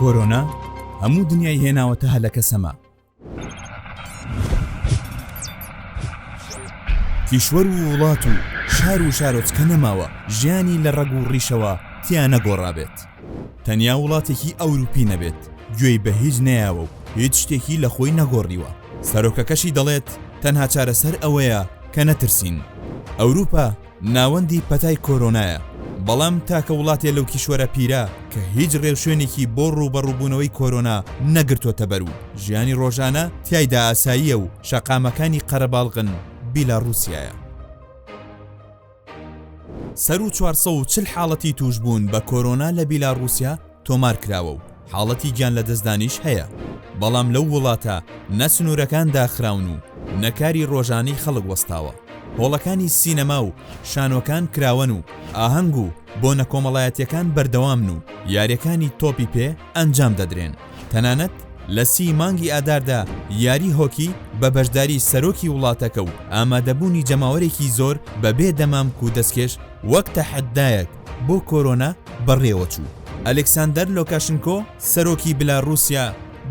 کۆرۆنا هەموو دنیای هێناوەتە هەلەکە سەما. کیشوەر و وڵات و شار و شارۆچکە نەماوە ژیانی لە ڕەگ و ڕیشەوە تیان نەگۆڕابێت تەنیا وڵاتێکی ئەوروپی نەبێت گوێی بە هیچ نەیاوە و هیچ شتێکی لە خۆی نەگۆڕیوە. سەرۆکەکەشی دەڵێت تەنها چارەسەر ئەوەیە کە نەترسین. ئەوروپا ناوەندی پەتای کۆرۆنایە. بەڵام تاکە وڵاتێ لەو کیشوەرە پیرە کە هیچ ڕێوشوێنێکی بۆ ڕوبەڕووبوونەوەی کۆرۆنا نەگرتوۆتە بەر و ژیانی ڕۆژانە تایدا ئاساییە و شەقامەکانی قەرەباڵغن بیلا رووسایە سەر و 440 حاڵەتی توش بوون بە کۆرۆنا لە بیلاڕوسیا تۆمار کراوە و حاڵەتی گیان لە دەستدانیش هەیە. بەڵام لەو وڵاتە نەسنوورەکان داخراون و نەکاری ڕۆژانەی خەڵک وەستاوە. هۆڵەکانی سینەما و شانۆکان کراون و ئاهەنگ و بۆ نەکۆمەڵایەتەکان بەردەوامن و یاریەکانی تۆپی پێ ئەنجام دەدرێن. تەنانەت لە سی مانگی ئاداردا یاری هۆکی بە بەشداری سەرۆکی وڵاتەکە و ئامادەبوونی جەماوەرێکی زۆر بەبێ دەمام و دەستکێش وەک تەحەدایەک بۆ کۆرۆنا بەڕێوە چوو. ئەلکساندەر لۆکاشنکۆ سەرۆکی بلاڕوسیا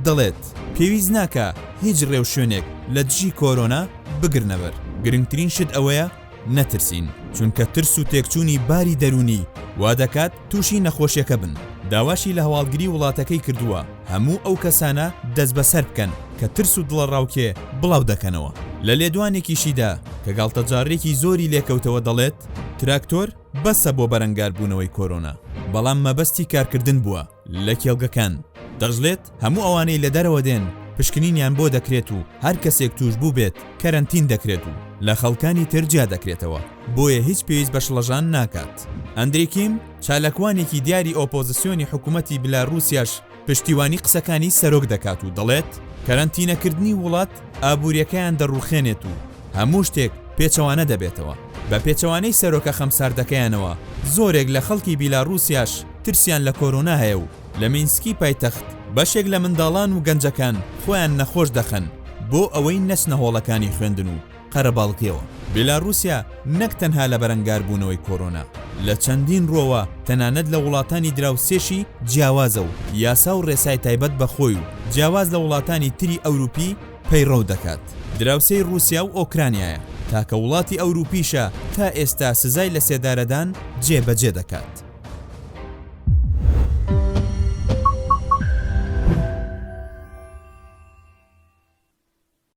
دەڵێت پێویست ناکە هیچ ڕێو شوێنێک لە دژی کۆرۆنا بگرنەبەر گرنگترین شت ئەوەیە نەترسین چونکە ترس و تێکچوونی باری دەرونی. وا دەکات تووشی نەخۆشیەکە بن. داواشی لە هەواڵگری وڵاتەکەی کردووە. هەموو ئەو کەسانە دەست بەسەر بکەن کە ترس و دڵە ڕاوکێ بڵاو دەکەنەوە. لە لێدوانێکیشیدا کە گاڵتەجارێکی زۆری لێکەوتەوە دەڵێت تراکتۆر بەسە بۆ بەرەنگار بوونەوەی کۆرۆنا. بەڵام مەبەستی کارکردن بووە. لە کێڵگەکان. دەژڵێت هەموو ئەوانەی لە دەرەوە دێن. پشکنینیان بۆ دەکرێت و هەر کەسێک توش بوو بێت کەرنتین دەکرێت و لە خەڵکانی ترجیا دەکرێتەوە. بۆیە هیچ پێویست بە شڵەژان ناکات. ئەندریکیم چالەکوانێکی دیاری ئۆپۆزیسیۆنی حکوومەتتی بلاروسیاش پشتیوانی قسەکانی سەرۆک دەکات و دەڵێت کەرنتینەکردنی وڵات ئابوووریەکەیان دەڕوخێنێت و هەموو شتێک پێچەوانە دەبێتەوە. بە پێچەوانەی سەرۆکە خەمساردەکەیانەوە زۆرێک لە خەڵکی بیلاروسیاش ترسیان لە کۆرۆنا هەیە و لە مینسکی پایتەخت بەشێک لە منداڵان و گەنجەکان خۆیان نەخۆش دەخەن بۆ ئەوەی نەچنە هۆڵەکانی خوێندن و قەرەباڵکیەوە. بێلاروسیا نەک تەنها لە بەرەنگار بوونەوەی کۆرۆنا. لە چەندین ڕۆوە تەنانەت لە وڵاتانی دراوسێشی جیاوازە و یاسا و ڕێسای تایبەت بەخۆی و جیاواز لە وڵاتانی تری ئەوروپی پەیڕەو دەکات. دراوسەی رووسیا و ئۆکرانیایە. تاکە وڵاتی ئەوروپیشە تا ئێستا سزای لە سێدارەدان جێبەجێ دەکات.